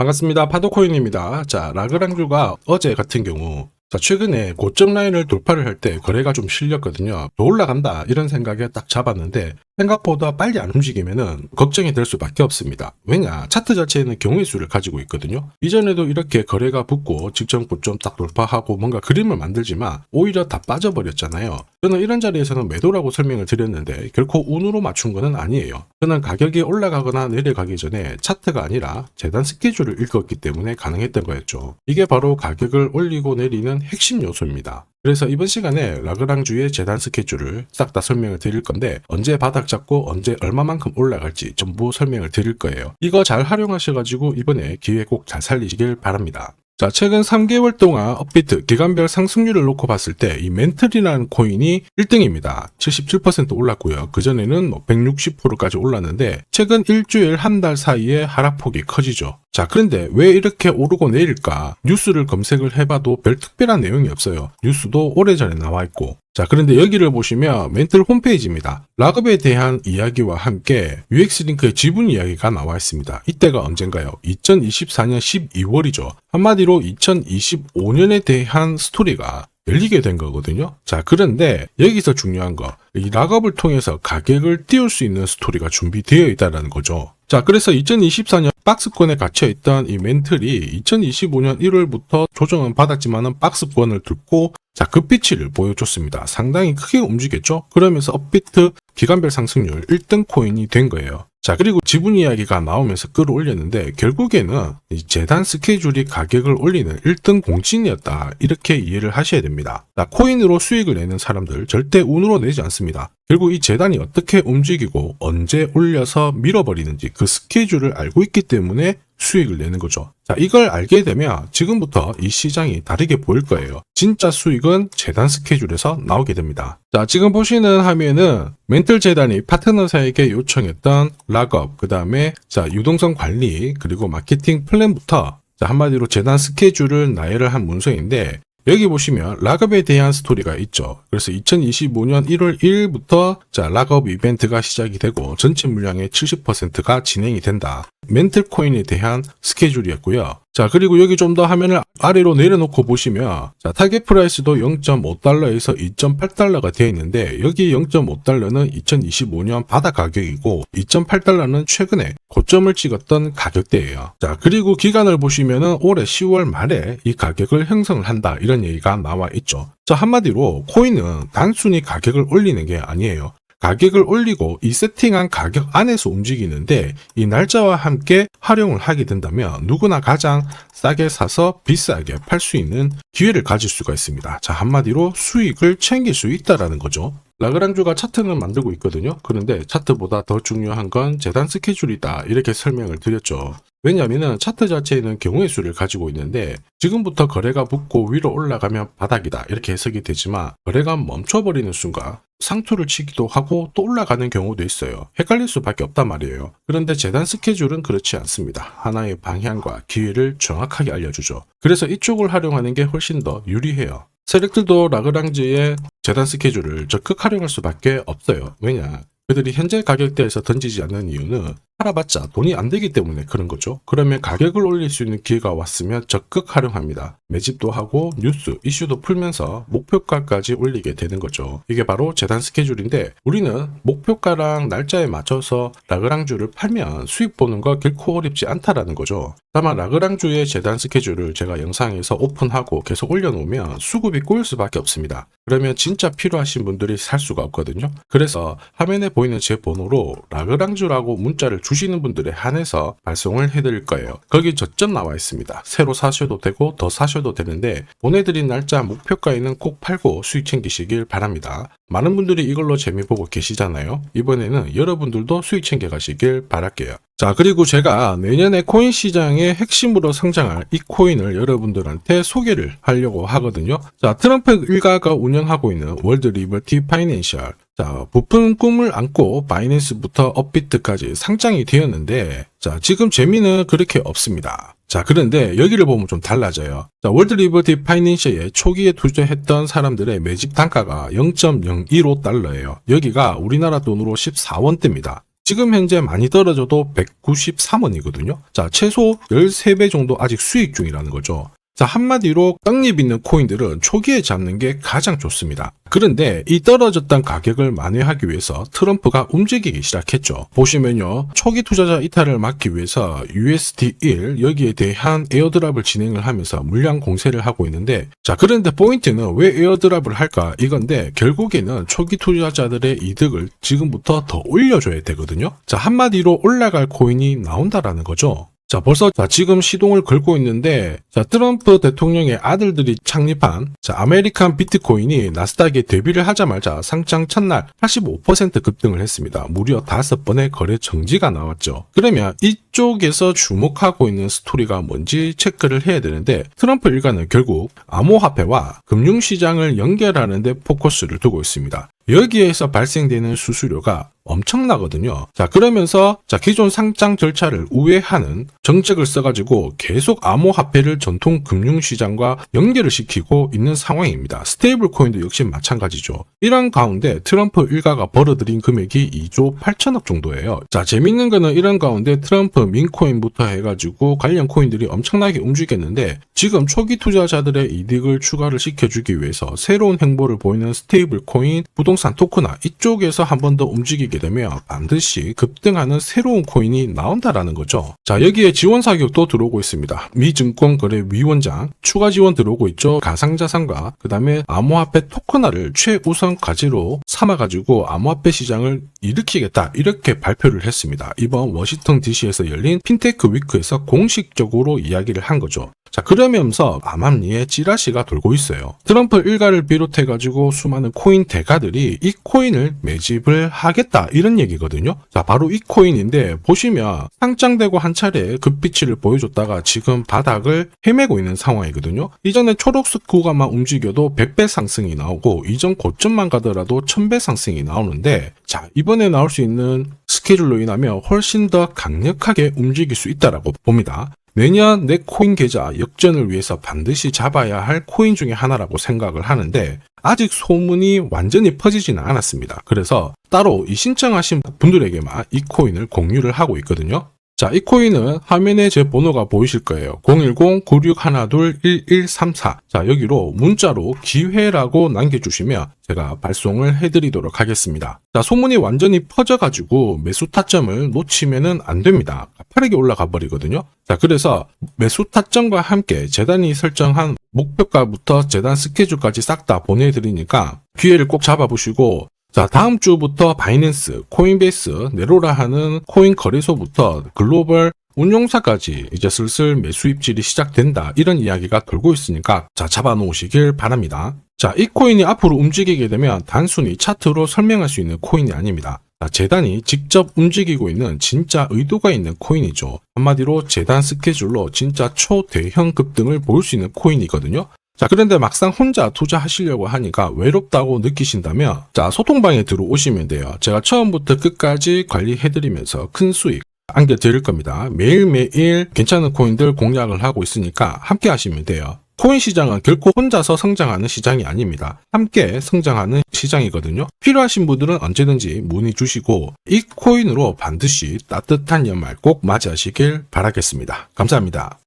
반갑습니다. 파도코인입니다. 자, 라그랑주가 어제 같은 경우 자, 최근에 고점 라인을 돌파를 할 때 거래가 좀 실렸거든요. 더 올라간다 이런 생각에 딱 잡았는데 생각보다 빨리 안 움직이면은 걱정이 될 수밖에 없습니다. 왜냐? 차트 자체에는 경우의 수를 가지고 있거든요. 이전에도 이렇게 거래가 붙고 직전 고점 딱 돌파하고 뭔가 그림을 만들지만 오히려 다 빠져버렸잖아요. 저는 이런 자리에서는 매도라고 설명을 드렸는데 결코 운으로 맞춘 거는 아니에요. 저는 가격이 올라가거나 내려가기 전에 차트가 아니라 재단 스케줄을 읽었기 때문에 가능했던 거였죠. 이게 바로 가격을 올리고 내리는 핵심 요소입니다. 그래서 이번 시간에 라그랑주의 재단 스케줄을 싹 다 설명을 드릴 건데 언제 바닥 잡고 언제 얼마만큼 올라갈지 전부 설명을 드릴 거예요. 이거 잘 활용하셔가지고 이번에 기회 꼭 잘 살리시길 바랍니다. 자, 최근 3개월 동안 업비트 기간별 상승률을 놓고 봤을 때 이 멘틀이라는 코인이 1등입니다. 77% 올랐고요. 그전에는 뭐 160%까지 올랐는데 최근 일주일 한 달 사이에 하락폭이 커지죠. 자, 그런데 왜 이렇게 오르고 내릴까? 뉴스를 검색을 해봐도 별 특별한 내용이 없어요. 뉴스도 오래전에 나와 있고. 자, 그런데 여기를 보시면 멘틀 홈페이지입니다. 락업에 대한 이야기와 함께 UX링크의 지분 이야기가 나와 있습니다. 이때가 언젠가요? 2024년 12월이죠. 한마디로 2025년에 대한 스토리가 열리게 된 거거든요. 자, 그런데 여기서 중요한 거, 이 락업을 통해서 가격을 띄울 수 있는 스토리가 준비되어 있다는 거죠. 자, 그래서 2024년 박스권에 갇혀있던 이 멘틀이 2025년 1월부터 조정은 받았지만은 박스권을 뚫고 자, 급비치를 보여줬습니다. 상당히 크게 움직였죠? 그러면서 업비트 기간별 상승률 1등 코인이 된 거예요. 자, 그리고 지분 이야기가 나오면서 끌어올렸는데, 결국에는 이 재단 스케줄이 가격을 올리는 1등 공신이었다. 이렇게 이해를 하셔야 됩니다. 자, 코인으로 수익을 내는 사람들 절대 운으로 내지 않습니다. 결국 이 재단이 어떻게 움직이고 언제 올려서 밀어버리는지 그 스케줄을 알고 있기 때문에 수익을 내는 거죠. 자, 이걸 알게 되면 지금부터 이 시장이 다르게 보일 거예요. 진짜 수익은 재단 스케줄에서 나오게 됩니다. 자, 지금 보시는 화면은 멘틀 재단이 파트너사에게 요청했던 락업, 그 다음에 자, 유동성 관리, 그리고 마케팅 플랜부터 자, 한마디로 재단 스케줄을 나열을 한 문서인데 여기 보시면 락업에 대한 스토리가 있죠. 그래서 2025년 1월 1일부터 자 락업 이벤트가 시작이 되고 전체 물량의 70%가 진행이 된다. 멘틀 코인에 대한 스케줄이었고요. 자 그리고 여기 좀 더 화면을 아래로 내려놓고 보시면 자 타겟 프라이스도 0.5달러에서 2.8달러가 되어 있는데 여기 0.5달러는 2025년 바닥 가격이고 2.8달러는 최근에 고점을 찍었던 가격대예요. 자 그리고 기간을 보시면은 올해 10월 말에 이 가격을 형성을 한다 이런 얘기가 나와 있죠. 자 한마디로 코인은 단순히 가격을 올리는 게 아니에요. 가격을 올리고 이 세팅한 가격 안에서 움직이는데 이 날짜와 함께 활용을 하게 된다면 누구나 가장 싸게 사서 비싸게 팔 수 있는 기회를 가질 수가 있습니다. 자, 한마디로 수익을 챙길 수 있다라는 거죠. 라그랑주가 차트는 만들고 있거든요. 그런데 차트보다 더 중요한 건 재단 스케줄이다. 이렇게 설명을 드렸죠. 왜냐하면 차트 자체에는 경우의 수를 가지고 있는데 지금부터 거래가 붙고 위로 올라가면 바닥이다 이렇게 해석이 되지만 거래가 멈춰버리는 순간 상투를 치기도 하고 또 올라가는 경우도 있어요. 헷갈릴 수밖에 없단 말이에요. 그런데 재단 스케줄은 그렇지 않습니다. 하나의 방향과 기회를 정확하게 알려주죠. 그래서 이쪽을 활용하는 게 훨씬 더 유리해요. 세력들도 라그랑지의 재단 스케줄을 적극 활용할 수밖에 없어요. 왜냐? 그들이 현재 가격대에서 던지지 않는 이유는 팔아봤자 돈이 안 되기 때문에 그런 거죠. 그러면 가격을 올릴 수 있는 기회가 왔으면 적극 활용합니다. 매집도 하고 뉴스, 이슈도 풀면서 목표가까지 올리게 되는 거죠. 이게 바로 재단 스케줄인데 우리는 목표가랑 날짜에 맞춰서 라그랑주를 팔면 수익 보는 거 결코 어렵지 않다라는 거죠. 다만 라그랑주의 재단 스케줄을 제가 영상에서 오픈하고 계속 올려놓으면 수급이 꼬일 수밖에 없습니다. 그러면 진짜 필요하신 분들이 살 수가 없거든요. 그래서 화면에 보이는 제 번호로 라그랑주라고 문자를 주 시는 분들에 한해서 발송을 해드릴 거예요. 거기 저점 나와 있습니다. 새로 사셔도 되고 더 사셔도 되는데 보내드린 날짜 목표가에는 꼭 팔고 수익 챙기시길 바랍니다. 많은 분들이 이걸로 재미 보고 계시잖아요. 이번에는 여러분들도 수익 챙겨 가시길 바랄게요. 자, 그리고 제가 내년에 코인 시장의 핵심으로 성장할 이 코인을 여러분들한테 소개를 하려고 하거든요. 자, 트럼프 일가가 운영하고 있는 월드 리버티 파이낸셜. 자, 부푼 꿈을 안고 바이낸스부터 업비트까지 상장이 되었는데, 자, 지금 재미는 그렇게 없습니다. 자, 그런데 여기를 보면 좀 달라져요. 자, 월드 리버티 파이낸셜에 초기에 투자했던 사람들의 매집 단가가 0.015달러예요. 여기가 우리나라 돈으로 14원대입니다. 지금 현재 많이 떨어져도 193원이거든요. 자, 최소 13배 정도 아직 수익 중이라는 거죠. 자, 한마디로 떡잎 있는 코인들은 초기에 잡는 게 가장 좋습니다. 그런데 이 떨어졌던 가격을 만회하기 위해서 트럼프가 움직이기 시작했죠. 보시면요. 초기 투자자 이탈을 막기 위해서 USD1 여기에 대한 에어드랍을 진행을 하면서 물량 공세를 하고 있는데 자, 그런데 포인트는 왜 에어드랍을 할까? 이건데 결국에는 초기 투자자들의 이득을 지금부터 더 올려줘야 되거든요. 자, 한마디로 올라갈 코인이 나온다라는 거죠. 자, 벌써 자, 지금 시동을 걸고 있는데 자, 트럼프 대통령의 아들들이 창립한 자, 아메리칸 비트코인이 나스닥에 데뷔를 하자마자 상장 첫날 85% 급등을 했습니다. 무려 5번의 거래 정지가 나왔죠. 그러면 이쪽에서 주목하고 있는 스토리가 뭔지 체크를 해야 되는데 트럼프 일가는 결국 암호화폐와 금융시장을 연결하는 데 포커스를 두고 있습니다. 여기에서 발생되는 수수료가 엄청나거든요. 자, 그러면서 자, 기존 상장 절차를 우회하는 정책을 써가지고 계속 암호화폐를 전통 금융시장과 연결을 시키고 있는 상황입니다. 스테이블 코인도 역시 마찬가지죠. 이런 가운데 트럼프 일가가 벌어들인 금액이 2조 8천억 정도예요. 자, 재밌는 거는 이런 가운데 트럼프 민코인부터 해가지고 관련 코인들이 엄청나게 움직였는데 지금 초기 투자자들의 이득을 추가를 시켜주기 위해서 새로운 행보를 보이는 스테이블 코인, 부동산 토크나 이쪽에서 한 번 더 움직이 게 되면 반드시 급등하는 새로운 코인이 나온다라는 거죠. 자, 여기에 지원 사격도 들어오고 있습니다. 미 증권거래위원장 추가 지원 들어오고 있죠. 가상자산과 그 다음에 암호화폐 토큰화를 최우선 과제로 삼아가지고 암호화폐 시장을 일으키겠다 이렇게 발표를 했습니다. 이번 워싱턴 DC에서 열린 핀테크 위크에서 공식적으로 이야기를 한 거죠. 자, 그러면서 암암리에 찌라시가 돌고 있어요. 트럼프 일가를 비롯해가지고 수많은 코인 대가들이 이 코인을 매집을 하겠다, 이런 얘기거든요. 자, 바로 이 코인인데, 보시면 상장되고 한 차례 급비치를 보여줬다가 지금 바닥을 헤매고 있는 상황이거든요. 이전에 초록색 구간만 움직여도 100배 상승이 나오고, 이전 고점만 가더라도 1000배 상승이 나오는데, 자, 이번에 나올 수 있는 스케줄로 인하면 훨씬 더 강력하게 움직일 수 있다라고 봅니다. 내년 내 코인 계좌 역전을 위해서 반드시 잡아야 할 코인 중에 하나라고 생각을 하는데 아직 소문이 완전히 퍼지지는 않았습니다. 그래서 따로 이 신청하신 분들에게만 이 코인을 공유를 하고 있거든요. 자, 이 코인은 화면에 제 번호가 보이실 거예요. 010-9612-1134. 자, 여기로 문자로 기회라고 남겨주시면 제가 발송을 해드리도록 하겠습니다. 자, 소문이 완전히 퍼져가지고 매수 타점을 놓치면은 안 됩니다. 빠르게 올라가 버리거든요. 자, 그래서 매수 타점과 함께 재단이 설정한 목표가부터 재단 스케줄까지 싹 다 보내드리니까 기회를 꼭 잡아보시고 자, 다음 주부터 바이낸스, 코인베이스, 네로라 하는 코인 거래소부터 글로벌 운용사까지 이제 슬슬 매수 입질이 시작된다. 이런 이야기가 돌고 있으니까 자, 잡아놓으시길 바랍니다. 자, 이 코인이 앞으로 움직이게 되면 단순히 차트로 설명할 수 있는 코인이 아닙니다. 자, 재단이 직접 움직이고 있는 진짜 의도가 있는 코인이죠. 한마디로 재단 스케줄로 진짜 초대형 급등을 보일 수 있는 코인이거든요. 자, 그런데 막상 혼자 투자하시려고 하니까 외롭다고 느끼신다면, 자, 소통방에 들어오시면 돼요. 제가 처음부터 끝까지 관리해드리면서 큰 수익 안겨 드릴 겁니다. 매일매일 괜찮은 코인들 공략을 하고 있으니까 함께 하시면 돼요. 코인 시장은 결코 혼자서 성장하는 시장이 아닙니다. 함께 성장하는 시장이거든요. 필요하신 분들은 언제든지 문의 주시고 이 코인으로 반드시 따뜻한 연말 꼭 맞이하시길 바라겠습니다. 감사합니다.